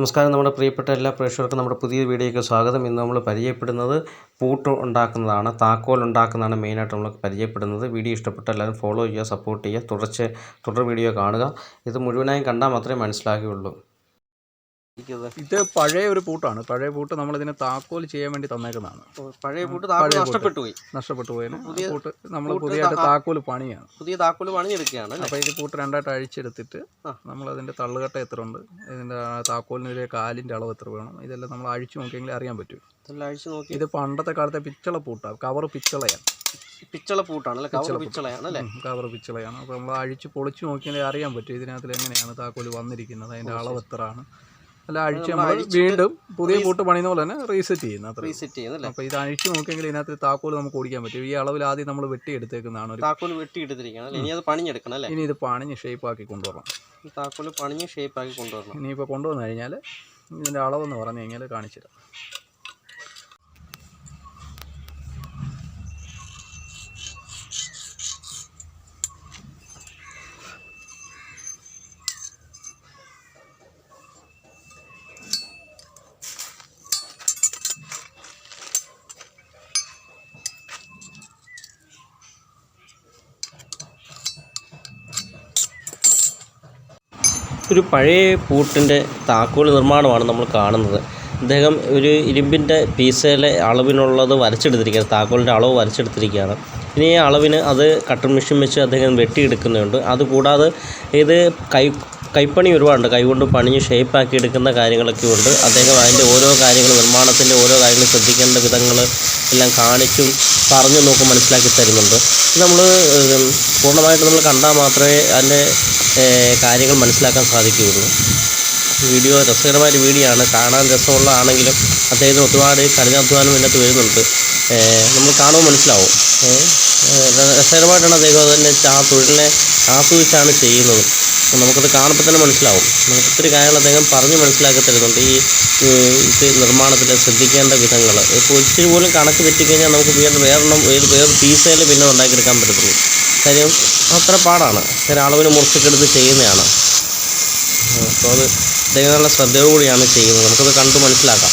നമസ്കാരം. നമ്മുടെ പ്രിയപ്പെട്ട എല്ലാ പ്രേക്ഷകർക്കും നമ്മുടെ പുതിയ വീഡിയോയ്ക്ക് സ്വാഗതം. ഇന്ന് നമ്മൾ പരിചയപ്പെടുന്നത് പൂട്ട് ഉണ്ടാക്കുന്നതാണ് താക്കോൽ ഉണ്ടാക്കുന്നതാണ് മെയിനായിട്ട് നമ്മൾ പരിചയപ്പെടുന്നത്. വീഡിയോ ഇഷ്ടപ്പെട്ട എല്ലാവരും ഫോളോ ചെയ്യുക സപ്പോർട്ട് ചെയ്യുക തുടർച്ച തുടർ വീഡിയോ കാണുക. ഇത് മുഴുവനായും കണ്ടാൽ മാത്രമേ മനസ്സിലാകുകയുള്ളൂ. ഇത് പഴയ ഒരു പൂട്ടാണ്. പഴയ പൂട്ട് നമ്മൾ ഇതിനെ താക്കോൽ ചെയ്യാൻ വേണ്ടി തന്നേക്കുന്നതാണ്. പഴയ പൂട്ട്. നഷ്ടപ്പെട്ടു പോയി. നഷ്ടപ്പെട്ടു പോയതിന് പുതിയ പൂട്ട് നമ്മൾ പുതിയ പുതിയതായിട്ട് താക്കോൽ പണിയാണ്. പുതിയ താക്കോൽ പണിഞ്ഞെടുക്കുകയാണ് അപ്പൊ അപ്പോൾ ഇത് പൂട്ട് രണ്ടായിട്ട് അഴിച്ചെടുത്തിട്ട്. നമ്മൾ അതിന്റെ തള്ളുകട്ട എത്ര ഉണ്ട്? ഇതിന്റെ താക്കോലിന് കാലിന്റെ അളവ് എത്ര വേണം? ഇതെല്ലാം നമ്മൾ അഴിച്ചു നോക്കിയെങ്കിൽ അറിയാൻ പറ്റും. ഇത് പണ്ടത്തെ കാലത്തെ പിച്ചള പൂട്ടാണ് കവർ പിച്ചളയാണ്. പിച്ചള പൂട്ടാണ് അല്ലേ? കവർ പിച്ചള പിച്ചളയാണ് അല്ലേ? കവർ പിച്ചളയാണ്. അപ്പോൾ നമ്മൾ അഴിച്ച് പൊളിച്ചു നോക്കിയാലേ അറിയാൻ പറ്റും ഇതിനകത്ത് എങ്ങനെയാണ് താക്കോൽ വന്നിരിക്കുന്നത് അതിന്റെ അളവ് എത്രയാണ്. അല്ല അഴിച്ച് നമ്മൾ വീണ്ടും പുതിയ കൂട്ട് പണിയുന്ന പോലെ തന്നെ റീസെറ്റ് ചെയ്യുന്ന റീസെറ്റ് ചെയ്യുന്നത് അപ്പോൾ ഇത് അഴിച്ചു നോക്കിയെങ്കിൽ ഇതിനകത്ത് താക്കോൽ നമുക്ക് ഓടിക്കാൻ പറ്റും. ഈ അളവിൽ ആദ്യം നമ്മൾ വെട്ടിയെടുത്തേക്കുന്നതാണ് ഒരു താക്കോൽ വെട്ടിയെടുത്തിരിക്കുകയാണ് അല്ലേ? ഇനി അത് പണിഞ്ഞെടുക്കണം അല്ലേ? ഇനി ഇത് പണിഞ്ഞ് ഷേപ്പ് ആക്കി കൊണ്ടുവരണം. ഈ താക്കോൽ പണിഞ്ഞ് ഷേപ്പ് ആക്കി കൊണ്ടുവരണം. ഇനിയിപ്പോൾ കൊണ്ടുവന്നു കഴിഞ്ഞാൽ ഇതിന്റെ അളവെന്ന് പറഞ്ഞു കഴിഞ്ഞാൽ കാണിച്ചു തരാം ഒരു പഴയ പൂട്ടിന്റെ താക്കോൽ നിർമ്മാണമാണ് നമ്മൾ കാണുന്നത്. അദ്ദേഹം ഒരു ഇരുമ്പിന്റെ പീസയിലെ അളവിനുള്ളത് വരച്ചെടുത്തിരിക്കുകയാണ്. താക്കോലിന്റെ അളവ് വരച്ചെടുത്തിരിക്കുകയാണ്. ഇനി ഈ അളവിന് അത് കട്ടർ മെഷീൻ വെച്ച് അദ്ദേഹം വെട്ടിയെടുക്കുന്നുണ്ട്. അതുകൂടാതെ ഇത് കൈ കൈപ്പണി ഒരുപാടുണ്ട്. കൈകൊണ്ട് പണിഞ്ഞ് ഷേപ്പാക്കി എടുക്കുന്ന കാര്യങ്ങളൊക്കെ ഉണ്ട്. അദ്ദേഹം അതിന്റെ ഓരോ കാര്യങ്ങൾ നിർമ്മാണത്തിന്റെ ഓരോ കാര്യങ്ങൾ ശ്രദ്ധിക്കേണ്ട വിധങ്ങൾ എല്ലാം കാണിച്ചും പറഞ്ഞു നോക്കും മനസ്സിലാക്കി തരുന്നുണ്ട്. നമ്മൾ പൂർണമായിട്ട് നമ്മൾ കണ്ടാൽ മാത്രമേ അതിന്റെ കാര്യങ്ങൾ മനസ്സിലാക്കാൻ സാധിക്കുകയുള്ളൂ. വീഡിയോ രസകരമായൊരു വീഡിയോ ആണ് കാണാൻ രസമുള്ളതാണെങ്കിലും അദ്ദേഹത്തിന് ഒരുപാട് കഠിനാധ്വാനം ഇതിനകത്ത് വരുന്നുണ്ട്. നമ്മൾ കാണുമ്പോൾ മനസ്സിലാവും. രസകരമായിട്ടാണ് അദ്ദേഹം അതിനെ ആ തൊഴിലിനെ ആസ്വദിച്ചാണ് ചെയ്യുന്നത്. നമുക്കത് കാണുമ്പോൾ തന്നെ മനസ്സിലാവും. നമുക്ക് ഒത്തിരി കാര്യങ്ങൾ അദ്ദേഹം പറഞ്ഞ് മനസ്സിലാക്കി തരുന്നുണ്ട്. ഈ ഇത് നിർമ്മാണത്തിൽ ശ്രദ്ധിക്കേണ്ട വിധങ്ങൾ. ഇപ്പോൾ ഇച്ചിരി പോലും കണക്ക് തെറ്റിക്കഴിഞ്ഞാൽ നമുക്ക് വീണ്ടും വേറെണ്ണം വേറെ വേറെ പീസയിൽ പിന്നെ ഉണ്ടാക്കിയെടുക്കാൻ പറ്റത്തുള്ളൂ. കാര്യം അത്ര പാടാണ്. കാര്യം അളവിന് മുറിച്ചൊക്കെ എടുത്ത് ചെയ്യുന്നതാണ്. അപ്പോൾ അത് നല്ല ശ്രദ്ധയോടുകൂടിയാണ് ചെയ്യുന്നത്. നമുക്കത് കണ്ട് മനസ്സിലാക്കാം.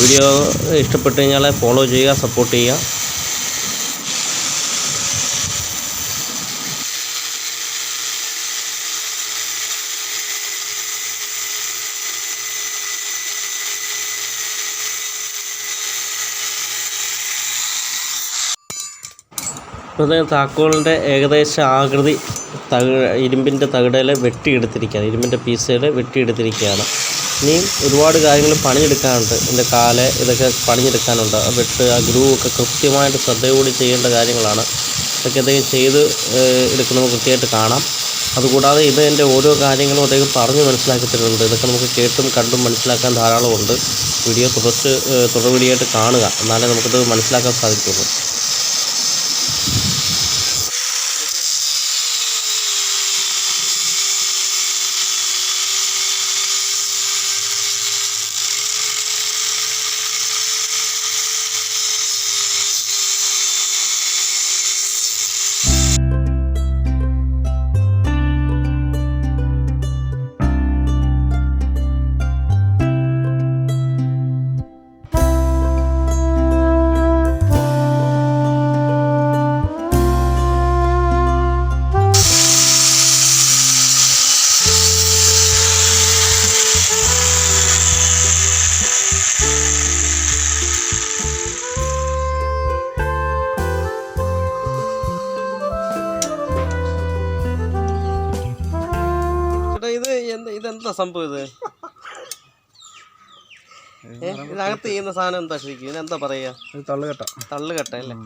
വീഡിയോ ഇഷ്ടപ്പെട്ട് കഴിഞ്ഞാൽ ഫോളോ ചെയ്യുക സപ്പോർട്ട് ചെയ്യുക. ഇത് താക്കോലിന്റെ ഏകദേശ ആകൃതി തക ഇരുമ്പിന്റെ തകിടയിൽ വെട്ടിയെടുത്തിരിക്കുകയാണ്. ഇരുമ്പിന്റെ പീസുകൾ വെട്ടിയെടുത്തിരിക്കുകയാണ്. ഇനി ഒരുപാട് കാര്യങ്ങൾ പണിയെടുക്കാനുണ്ട്. ഇതിന്റെ കാൽ ഇതൊക്കെ പണിഞ്ഞെടുക്കാനുണ്ട് ആ വെട്ട് ആ ഗ്രൂവൊക്കെ കൃത്യമായിട്ട് ശ്രദ്ധയോടെ ചെയ്യേണ്ട കാര്യങ്ങളാണ്. ഇതൊക്കെ അദ്ദേഹം ചെയ്ത് എടുക്കുന്നത് കൃത്യമായിട്ട് കാണാം. അതുകൂടാതെ ഇതിന്റെ ഓരോ കാര്യങ്ങളും അദ്ദേഹം പറഞ്ഞ് മനസ്സിലാക്കി തരുന്നുണ്ട് ഇതൊക്കെ നമുക്ക് കേട്ടും കണ്ടും മനസ്സിലാക്കാൻ ധാരാളമുണ്ട്. വീഡിയോ തുടർച്ച് ഏഹ്, തുടർ വീഡിയോ ആയിട്ട് കാണുക. എന്നാലേ നമുക്കിത് മനസ്സിലാക്കാൻ സാധിക്കുള്ളൂ എന്ത് സംഭവം ഇത്? ഇതിനകത്ത് ചെയ്യുന്ന സാധനം എന്താ ശരിക്കും? ഇതിനെന്താ പറയാ? തള്ളുകട്ട. തള്ളുകെട്ട അല്ലേ?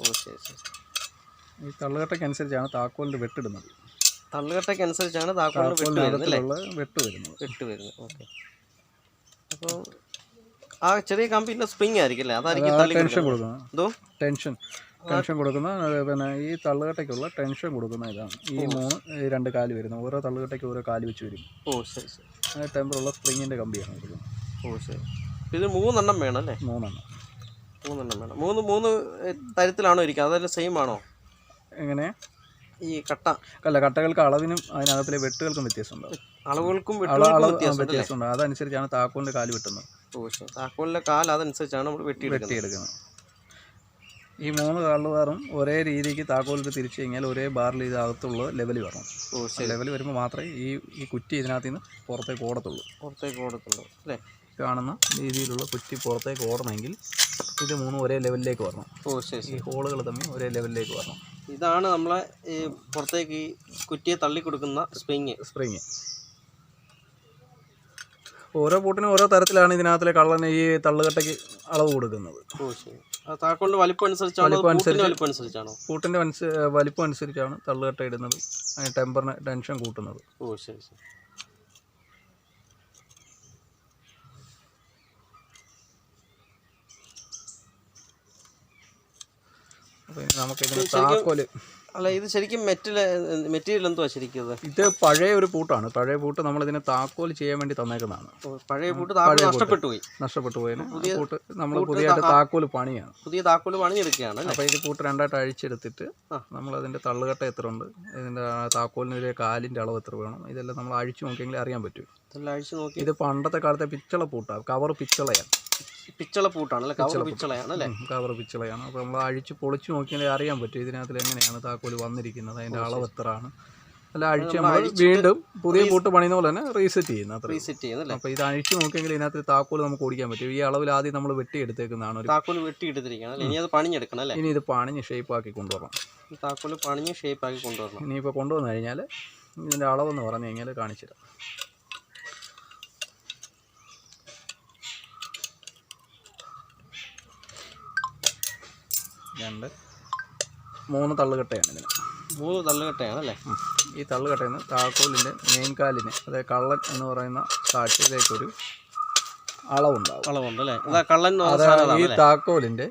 ഓ ശരി ശരി ഈ തള്ളുകെട്ടയ്ക്കനുസരിച്ചാണ് താക്കോലിന്റെ വെട്ടിടുന്നത്. തള്ളുകട്ടയ്ക്ക് അനുസരിച്ചാണ് താക്കോലിന് വെട്ട് വരുന്നത് വെട്ട് വരുന്നത്. വെട്ട് വരുന്നത്. ഓക്കെ. അപ്പോൾ ആ ചെറിയ കമ്പിന്റെ സ്പ്രിംഗ് ആയിരിക്കും അല്ലേ? അതായിരിക്കും ടെൻഷൻ കൊടുക്കുന്നത്. എന്തോ? ടെൻഷൻ. ടെൻഷൻ കൊടുക്കുന്ന പിന്നെ ഈ തള്ളുകട്ടയ്ക്കുള്ള ടെൻഷൻ കൊടുക്കുന്ന ഇതാണ്. ഈ മൂന്ന് ഈ രണ്ട് കാൽ വരുന്നത്. ഓരോ തള്ളുകട്ടയ്ക്ക് ഓരോ കാൽ വെച്ച് വരും. ഓ ശരി ശരി. ടെമ്പറുള്ള സ്പ്രിങ്ങിന്റെ കമ്പിയാണ് കൊടുക്കുന്നത്. ഓ ശരി. ഇത് മൂന്നെണ്ണം വേണം അല്ലേ? മൂന്നെണ്ണം. മൂന്നെണ്ണം വേണം. മൂന്ന് മൂന്ന് തരത്തിലാണോ ഇരിക്കുക അതെല്ലാം സെയിം ആണോ? എങ്ങനെ? ഈ കട്ട. അല്ല കട്ടകൾക്ക് അളവിനും അതിനകത്തിലെ വെട്ടുകൾക്കും വ്യത്യാസമുണ്ടാവും അളവുകൾക്കും? വ്യത്യാസമുണ്ട് അതനുസരിച്ചാണ് താക്കോലിന്റെ കാൽ വെട്ടുന്നത്. ഓ ശരി താക്കോലിന്റെ കാൽ അതനുസരിച്ചാണ് നമ്മൾ വെട്ടിയെടുക്കുന്നത്. വെട്ടിയെടുക്കുന്നത്. ഈ മൂന്ന് കാലുകാറും ഒരേ രീതിക്ക് താക്കോലിട്ട് തിരിച്ചു കഴിഞ്ഞാൽ ഒരേ ബാറിൽ ഇതിനകത്തുള്ള ലെവൽ വരണം. ലെവൽ വരുമ്പോൾ മാത്രമേ ഈ ഈ കുറ്റി ഇതിനകത്ത് നിന്ന് പുറത്തേക്ക് ഓടത്തുള്ളൂ. പുറത്തേക്ക് ഓടത്തുള്ളൂ അല്ലേ? കാണുന്ന രീതിയിലുള്ള കുറ്റി പുറത്തേക്ക് ഓടണമെങ്കിൽ ഇത് മൂന്നും ഒരേ ലെവലിലേക്ക് വരണം. ഓ ശരി ഈ ഹോളുകൾ തമ്മിൽ ഒരേ ലെവലിലേക്ക് വരണം. ഇതാണ് നമ്മളെ ഈ പുറത്തേക്ക് ഈ കുറ്റിയെ തള്ളി കൊടുക്കുന്ന സ്പ്രിങ് സ്പ്രിങ് ഓരോ പൂട്ടിനും ഓരോ തരത്തിലാണ് ഇതിനകത്തെ കള്ളന് ഈ തള്ളുകട്ടയ്ക്ക് അളവ് കൊടുക്കുന്നത്. താക്കോലിന്റെ വലിപ്പം അനുസരിച്ചാണോ? വലിപ്പം പൂട്ടിന്റെ. വലിപ്പം അനുസരിച്ചാണോ? പൂട്ടിന്റെ വലിപ്പം അനുസരിച്ചാണ് തള്ളുകട്ട ഇടുന്നത്. അതിന് ടെമ്പറിന് ടെൻഷൻ കൂട്ടുന്നത്. ഓ ശരി ശരി. നമുക്കിതിന് ശരിക്കും- താക്കോൽ. അല്ല ഇത് ശരിക്കും മെറ്റൽ മെറ്റീരിയൽ എന്തുവാ ശരിക്കും ഇത്? പഴയ ഒരു പൂട്ടാണ്. പഴയ പൂട്ട് നമ്മൾ ഇതിനെ താക്കോൽ ചെയ്യാൻ വേണ്ടി തന്നേക്കുന്നതാണ്. പഴയ പൂട്ട്. നഷ്ടപ്പെട്ടു പോയി. നഷ്ടപ്പെട്ടു പോയതിന് പുതിയ പൂട്ട് നമ്മൾ പുതിയ പുതിയതായിട്ട് താക്കോൽ പണിയാണ്. പുതിയ താക്കോൽ പണിഞ്ഞെടുക്കുകയാണ് അല്ലേ? അപ്പോൾ ഇത് പൂട്ട് രണ്ടായിട്ട് അഴിച്ചെടുത്തിട്ട് നമ്മൾ അതിന്റെ തള്ളുകട്ട എത്ര ഉണ്ട് ഇതിന്റെ താക്കോലിനൊരു കാലിന്റെ അളവ് എത്ര വേണം ഇതെല്ലാം നമ്മൾ അഴിച്ചു നോക്കിയെങ്കിൽ അറിയാൻ പറ്റും. ഇത് പണ്ടത്തെ കാലത്തെ പിച്ചള പൂട്ടാണ് കവർ പിച്ചളയാണ്. പിച്ചള പൂട്ടാണ് അല്ലേ? കവർ പിച്ചള പിച്ചളയാണ് അല്ലേ? കവർ പിച്ചളയാണ്. അപ്പോൾ നമ്മൾ അഴിച്ച് പൊളിച്ച് നോക്കിയാലേ അറിയാൻ പറ്റും ഇതിനകത്ത് എങ്ങനെയാണ് താക്കോൽ വന്നിരിക്കുന്നത് അതിന്റെ അളവ് എത്ര ആണ് അല്ല അഴിച്ച് നമ്മൾ വീണ്ടും പുതിയ പൂട്ട് പണിയുന്ന പോലെ തന്നെ റീസെറ്റ് ചെയ്യുന്നത് അത്ര റീസെറ്റ് ചെയ്യുന്നത് അപ്പോൾ ഇത് അഴിച്ച് നോക്കിയെങ്കിൽ ഇതിനകത്ത് താക്കോൽ നമുക്ക് ഓടിക്കാൻ പറ്റും. ഈ അളവിൽ ആദ്യം നമ്മൾ വെട്ടിയെടുത്തേക്കുന്നതാണ് ഒരു താക്കോൽ വെട്ടിയെടുത്തിരിക്കണം ഇനി അത് പണിഞ്ഞെടുക്കണം അല്ലേ? ഇനി ഇത് പണിഞ്ഞ് ഷേപ്പ് ആക്കി കൊണ്ടുവരണം താക്കോൽ പണിഞ്ഞ് ഷേപ്പ് ആക്കി കൊണ്ടുവരണം. ഇനിയിപ്പോൾ കൊണ്ടുവന്നു കഴിഞ്ഞാൽ ഇതിന്റെ അളവെന്ന് പറഞ്ഞു കഴിഞ്ഞാൽ കാണിച്ചു തരാം രണ്ട്. മൂന്ന് തള്ളുകട്ടയാണ് ഇതിന്. മൂന്ന് തള്ളുകട്ടയാണ് അല്ലേ? ഈ തള്ളുകട്ടയിൽ നിന്ന് താക്കോലിന്റെ മെയിൻകാലിന് അതായത് കള്ളൻ എന്ന് പറയുന്ന കാഴ്ചയിലേക്കൊരു അളവുണ്ടാവും. അളവുണ്ട് അല്ലേ? കള്ളൻ അതായത് ഈ താക്കോലിന്റെ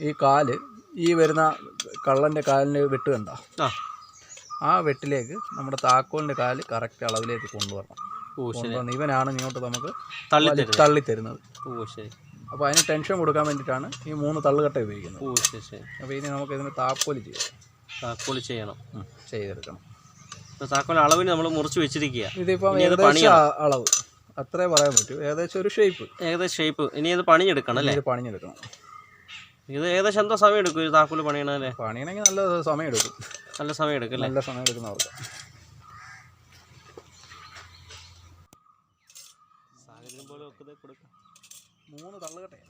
ഈ കാൽ ഈ വരുന്ന കള്ളന്റെ കാലിന് വെട്ട് കണ്ടോ? ആ. വെട്ടിലേക്ക് നമ്മുടെ താക്കോലിന്റെ കാൽ കറക്റ്റ് അളവിലേക്ക് കൊണ്ടുവരണം. കൊണ്ടുവന്ന് ഇവനാണ് ഇങ്ങോട്ട് നമുക്ക് തള്ളി തള്ളിത്തരുന്നത്. തള്ളി തരുന്നത് ഓ ശരി. അപ്പോൾ അതിന് ടെൻഷൻ കൊടുക്കാൻ വേണ്ടിയിട്ടാണ് ഈ മൂന്ന് തള്ളുകട്ട ഉപയോഗിക്കുന്നത്. ഓ ശരി ശരി. അപ്പോൾ ഇനി നമുക്ക് ഇതിന് താക്കോൽ ചെയ്യാം. താക്കോൽ ചെയ്യണം. ചെയ്തെടുക്കണം. അപ്പോൾ താക്കോൽ അളവിന് നമ്മൾ മുറിച്ച് വെച്ചിരിക്കുക. ഇതിപ്പോൾ ഏകദേശം അളവ്. അത്രേ പറയാൻ പറ്റൂ. ഏകദേശം ഒരു ഷേപ്പ് ഏകദേശം ഷേപ്പ് ഇനി അത് പണിഞ്ഞെടുക്കണം അല്ലേ? ഇത് പണിഞ്ഞെടുക്കണം ഇത് ഏകദേശം എന്തോ സമയം എടുക്കും ഈ താക്കോൽ പണിയണല്ലേ പണിയണമെങ്കിൽ നല്ല സമയം എടുക്കും. നല്ല സമയം എടുക്കും നല്ല സമയം എടുക്കുന്നവർക്ക് സാഹചര്യം പോലെ ഒക്കെ ഇത് കൊടുക്കാം മൂന്ന് തള്ളുകട്ടയാണ്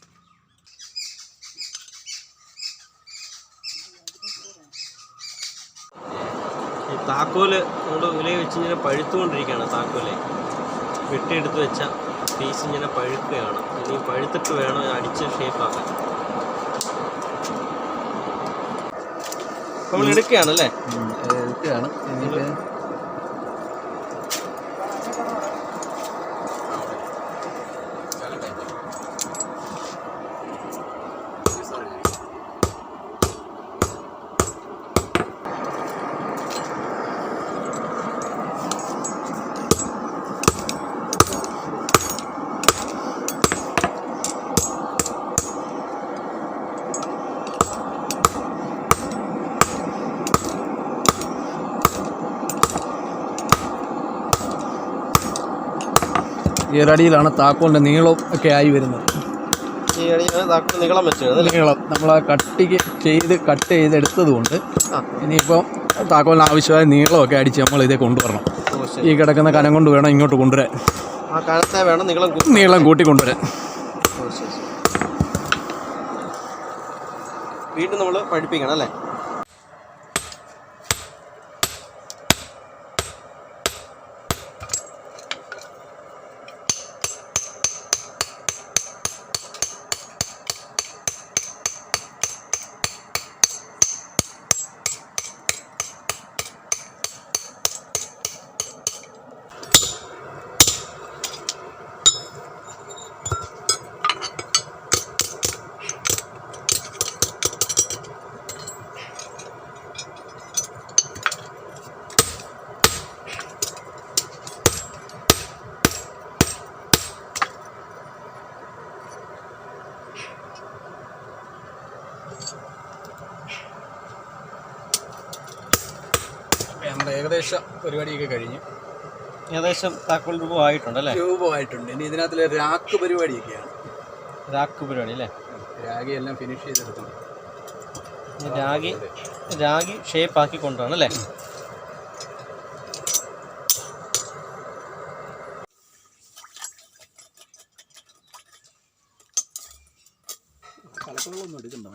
ഈ താക്കോൽ നമ്മൾ ഉലയെ വെച്ച് ഇങ്ങനെ പഴുത്തുകൊണ്ടിരിക്കുകയാണ് താക്കോലെ. വെട്ടിയെടുത്ത് വെച്ച പീസ് ഇങ്ങനെ പഴുക്കുകയാണ്. ഇനി പഴുത്തിട്ട് വേണം അടിച്ച അടിച്ച് ഷേപ്പാക്കാൻ നമ്മൾ എടുക്കുകയാണല്ലേ? എടുക്കുകയാണ്. എന്നിട്ട് ഈ ഒരടിയിലാണ് താക്കോലിന്റെ നീളം ഒക്കെ ആയി വരുന്നത്. നീളം വെച്ചത് നീളം. നമ്മൾ ആ കട്ടിക്ക് ചെയ്ത് കട്ട് ചെയ്തെടുത്തത് കൊണ്ട് ഇനിയിപ്പോൾ ഇനിയിപ്പം താക്കോലിന് ആവശ്യമായ നീളമൊക്കെ അടിച്ച് നമ്മൾ ഇതേ കൊണ്ടുവരണം. ഈ കിടക്കുന്ന കനം കൊണ്ട് വേണം ഇങ്ങോട്ട് കൊണ്ടുവരാൻ. ആ കനത്തെ വേണം നീളം കൂട്ടി. നീളം കൂട്ടി കൊണ്ടുവരാൻ. വീണ്ടും നമ്മൾ പഠിപ്പിക്കണം അല്ലേ? ഏകദേശം പരിപാടിയൊക്കെ കഴിഞ്ഞു. ഏകദേശം താക്കോൽ രൂപമായിട്ടുണ്ട് അല്ലേ? രൂപമായിട്ടുണ്ട്. ഇനി ഇതിനകത്തിലെ രാക്ക് പരിപാടിയൊക്കെയാണ്. രാക്ക് പരിപാടി അല്ലേ? രാഗി എല്ലാം ഫിനിഷ് ഇനി രാഗി രാഗി ഷേപ്പ് ആക്കി കൊണ്ടുവരണം അല്ലേ? കലക്കളൊന്നും എടുക്കണ്ട.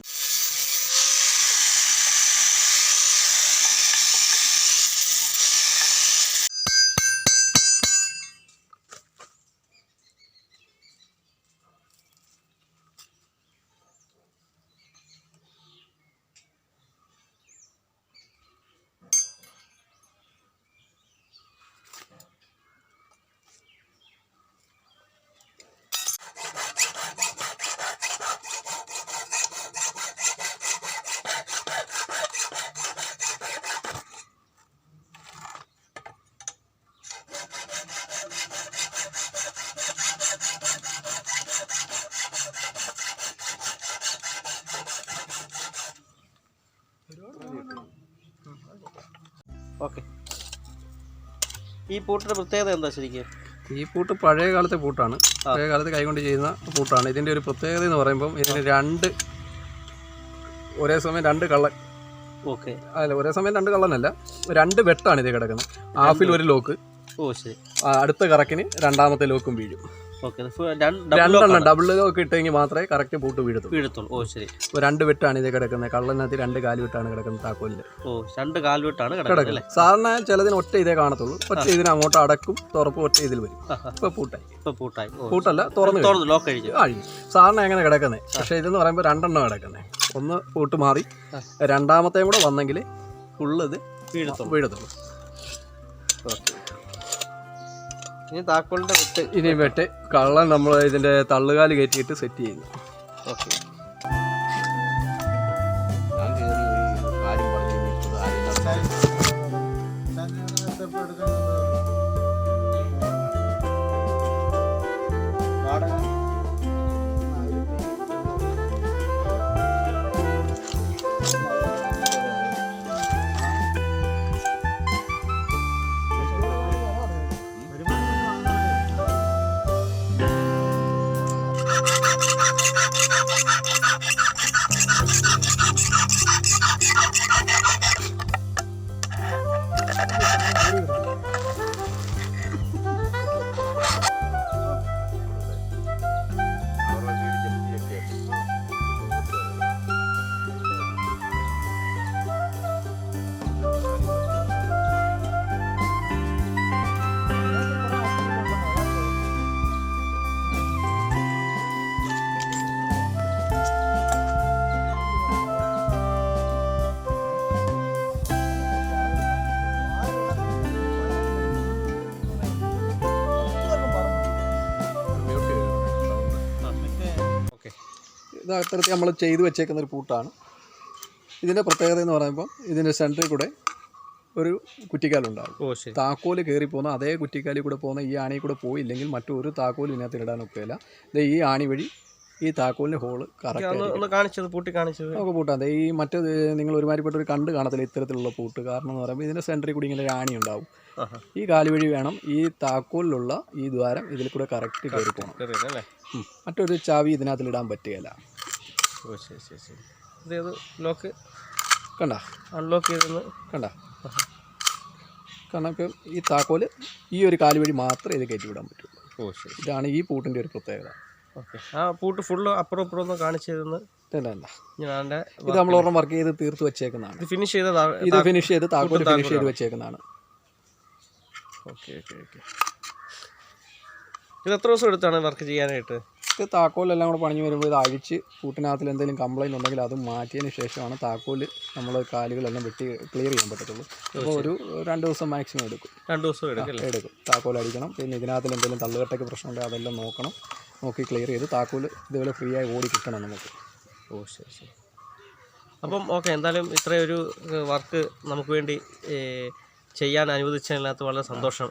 ഈ പൂട്ടിന്റെ പ്രത്യേകത എന്താ ശരിക്കും? ഈ പൂട്ട് പഴയ കാലത്തെ പൂട്ടാണ്. പഴയ കാലത്ത് കൈകൊണ്ട് ചെയ്യുന്ന പൂട്ടാണ്. ഇതിന്റെ ഒരു പ്രത്യേകത എന്ന് പറയുമ്പോൾ ഇതിന് രണ്ട് ഒരേ സമയം രണ്ട് കള്ളൻ ഓക്കെ. അല്ല ഒരേ സമയം രണ്ട് കള്ളനല്ല രണ്ട് വെട്ടാണ് ഇത് കിടക്കുന്നത്. ഹാഫിൽ ഒരു ലോക്ക്. ഓ ശരി. അടുത്ത കറക്കിന് രണ്ടാമത്തെ ലോക്കും വീഴും. രണ്ടെണ്ണം ഡബിൾ ലോക്ക് ഇട്ടെങ്കിൽ മാത്രമേ കറക്റ്റ് പൂട്ട് വീഴത്തുള്ളൂ. വീഴത്തുള്ളൂ. ഓ ശരി. രണ്ട് വെട്ടാണ് ഇത് കിടക്കുന്നത്. കള്ളനകത്ത് രണ്ട് കാൽ വെട്ടാണ് കിടക്കുന്നത് താക്കോലിൽ. ഓ രണ്ട് കിടക്കുന്നത് അല്ലേ? കിടക്കുന്നത് സാധാരണ ചിലതിന് ഒറ്റ ഇതേ കാണത്തുള്ളൂ. ഒറ്റ ഇതിന് അങ്ങോട്ട് അടക്കും തുറപ്പ് ഒറ്റ ഇതിൽ വരും. ഇപ്പൊ പൂട്ടായി. ഇപ്പൊ പൂട്ടായി. പൂട്ടല്ല തുറന്നു ലോക്ക് കഴിഞ്ഞു. അഴിഞ്ഞു സാധാരണ എങ്ങനെ കിടക്കുന്നത് പക്ഷെ ഇതെന്ന് പറയുമ്പോൾ രണ്ടെണ്ണം കിടക്കുന്നത് ഒന്ന് പൂട്ട് മാറി രണ്ടാമത്തെയും കൂടെ വന്നെങ്കിൽ ഫുള്ള് ഇത് വീഴത്തുള്ളൂ. വീഴത്തുള്ളൂ. ഓക്കെ. ഇനി താക്കോലിന്റെ വെട്ട്. ഇനി വെട്ട്. കള്ളം നമ്മൾ ഇതിന്റെ തള്ളുകാൽ കയറ്റിയിട്ട് സെറ്റ് ചെയ്യുന്നു. ഓക്കെ ഇത് അത്തരത്തിൽ നമ്മൾ ചെയ്ത് വെച്ചേക്കുന്ന ഒരു പൂട്ടാണ്. ഇതിന്റെ പ്രത്യേകത എന്ന് പറയുമ്പോൾ ഇതിന്റെ സെന്ററിൽ കൂടെ ഒരു ശരി. താക്കോൽ കയറി പോകുന്ന അതേ കുറ്റിക്കാലിൽ കൂടെ പോകുന്ന ഈ ആണി കൂടെ പോയില്ലെങ്കിൽ മറ്റൊരു താക്കോൽ ഇതിനകത്ത് ഇടാൻ ഒക്കുകയില്ല. ദേ ഈ ആണി വഴി ഈ താക്കോലിന്റെ ഹോൾ കാണിച്ചത് പൂട്ടി കാണിച്ചത്. നമുക്ക് പൂട്ടാം. ദേ ഈ മറ്റേ നിങ്ങൾ ഒരുമാതിരിപ്പെട്ട ഒരു കണ്ട് കാണത്തില്ല ഇത്തരത്തിലുള്ള പൂട്ട്? കാരണം എന്ന് പറയുമ്പോൾ ഇതിന്റെ സെന്ററിൽ കൂടി ഇങ്ങനെ ഒരു ആണി ഉണ്ടാവും. ഈ കാൽ വഴി വേണം ഈ താക്കോലിലുള്ള ഈ ദ്വാരം ഇതിൽ കൂടെ കറക്റ്റ് കയറി പോകണം. മറ്റൊരു ചാവി ഇതിനകത്തിൽ ഇടാൻ പറ്റുകയില്ല. ഓ ശരി ശരി ശരി. ഇതേത് ലോക്ക് കണ്ട? അൺലോക്ക് ചെയ്തെന്ന് കണ്ട? കാരണം ഇപ്പം ഈ താക്കോൽ ഈ ഒരു കാൽ വഴി മാത്രമേ ഇത് കയറ്റി വിടാൻ പറ്റുള്ളൂ ഓ ശരി ഇതാണ് ഈ പൂട്ടിന്റെ ഒരു പ്രത്യേകത. ഓക്കെ. ആ പൂട്ട് ഫുള്ള് അപ്പുറം ഇപ്പുറം ഒന്ന് കാണിച്ചതെന്ന് എന്റെ ഇത് നമ്മൾ ഒരെണ്ണം വർക്ക് ചെയ്ത് തീർത്ത് വെച്ചേക്കുന്നതാണ്. ഇത് ഫിനിഷ് ചെയ്ത ഇത് ഫിനിഷ് ചെയ്ത് താക്കോൽ ഫിനിഷ് ചെയ്ത് വെച്ചേക്കുന്നതാണ്. Okay okay okay. ഇത് എത്ര ദിവസം എടുത്താണ് വർക്ക് ചെയ്യാനായിട്ട്? ഇത് താക്കോലെല്ലാം കൂടെ പണിഞ്ഞ് വരുമ്പോൾ ഇത് അഴിച്ച് കൂട്ടിനകത്തിൽ എന്തെങ്കിലും കംപ്ലൈന്റ് ഉണ്ടെങ്കിൽ അത് മാറ്റിയതിന് ശേഷമാണ് താക്കോൽ നമ്മൾ കാലുകളെല്ലാം വെട്ടി ക്ലിയർ ചെയ്യാൻ പറ്റത്തുള്ളൂ. അപ്പോൾ ഒരു രണ്ട് ദിവസം മാക്സിമം എടുക്കും. രണ്ട് ദിവസം എടുക്കും താക്കോൽ അടിക്കണം. പിന്നെ ഇതിനകത്തിൽ എന്തെങ്കിലും തള്ളുകെട്ടൊക്കെ പ്രശ്നമുണ്ടെങ്കിൽ അതെല്ലാം നോക്കണം. നോക്കി ക്ലിയർ ചെയ്ത് താക്കോൽ ഇതുപോലെ ഫ്രീ ആയി ഓടി കിട്ടണം നമുക്ക്. ഓ ശരി ശരി. അപ്പം ഓക്കെ എന്തായാലും ഇത്രയൊരു വർക്ക് നമുക്ക് വേണ്ടി ചെയ്യാൻ അനുവദിച്ചതിനകത്ത് വളരെ സന്തോഷം.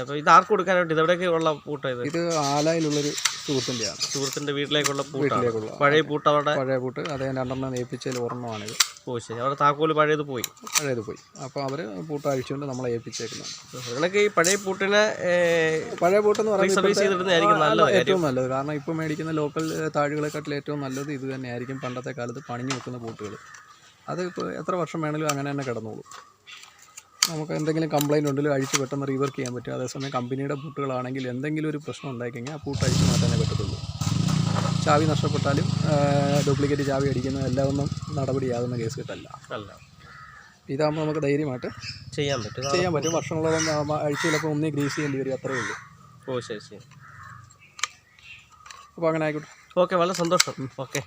അപ്പോൾ ഇത് ആർക്ക് കൊടുക്കാനായിട്ട്? ഇത് എവിടെയൊക്കെ ഉള്ള പൂട്ടാ ഇത്? ഇത് ആലയിലുള്ളൊരു സുഹൃത്തിന്റെയാണ്. സുഹൃത്തിന്റെ വീട്ടിലേക്കുള്ള പൂട്ടാണ്. വീട്ടിലേക്കുള്ള പഴയ പൂട്ട് അവിടെ? പഴയ പൂട്ട്. അതേ രണ്ടെണ്ണം ഏൽപ്പിച്ചതിൽ ഒരെണ്ണമാണിത്. ഓ ശരി. അവിടെ താക്കോൽ പഴയത് പോയി. പഴയത് പോയി. അപ്പോൾ അവർ പൂട്ട് അഴിച്ചുകൊണ്ട് നമ്മളെ ഏൽപ്പിച്ചേക്കുന്നതാണ്. നിങ്ങളൊക്കെ ഈ പഴയ പൂട്ടിനെ ഏ, പഴയ പൂട്ടെന്ന് പറയുന്നത് സർവീസ് ഇപ്പോഴത്തെ- ചെയ്തിടുന്നതായിരിക്കും ഏറ്റവും നല്ലത്. കാരണം ഇപ്പോൾ മേടിക്കുന്ന ലോക്കൽ താഴുകളെക്കാട്ടിൽ ഏറ്റവും നല്ലത് ഇത് തന്നെയായിരിക്കും പണ്ടത്തെ കാലത്ത് പണിഞ്ഞു വെക്കുന്ന പൂട്ടുകൾ. അത് ഇപ്പോൾ എത്ര വർഷം വേണമെങ്കിലും അങ്ങനെ തന്നെ കിടന്നോളും. നമുക്ക് എന്തെങ്കിലും കംപ്ലൈന്റ് ഉണ്ടെങ്കിൽ അഴിച്ച് പെട്ടെന്ന് റീവർക്ക് ചെയ്യാൻ പറ്റും. അതേസമയം കമ്പനിയുടെ പൂട്ടുകളാണെങ്കിൽ എന്തെങ്കിലും ഒരു പ്രശ്നം ഉണ്ടായി കഴിഞ്ഞാൽ ആ പൂട്ട് അഴിച്ച് മാറ്റാനേ പറ്റത്തുള്ളൂ. ചാവി നഷ്ടപ്പെട്ടാലും ഡ്യൂപ്ലിക്കേറ്റ് ചാവി അടിക്കുന്ന എല്ലാം ഒന്നും നടപടിയാകുന്ന കേസ് കിട്ടല്ല. അല്ല. ഇതാകുമ്പോൾ നമുക്ക് ധൈര്യമായിട്ട് ചെയ്യാൻ പറ്റും. ചെയ്യാൻ പറ്റും. വർഷങ്ങളോളം അഴിച്ച് ചിലപ്പോൾ ഒന്നേ ഗ്രീസ് ചെയ്യേണ്ടി വരും അത്രയേ ഉള്ളൂ. ഓ ശരി ശരി. അപ്പോൾ അങ്ങനെ ആയിക്കോട്ടെ. ഓക്കെ വളരെ സന്തോഷം. ഓക്കെ.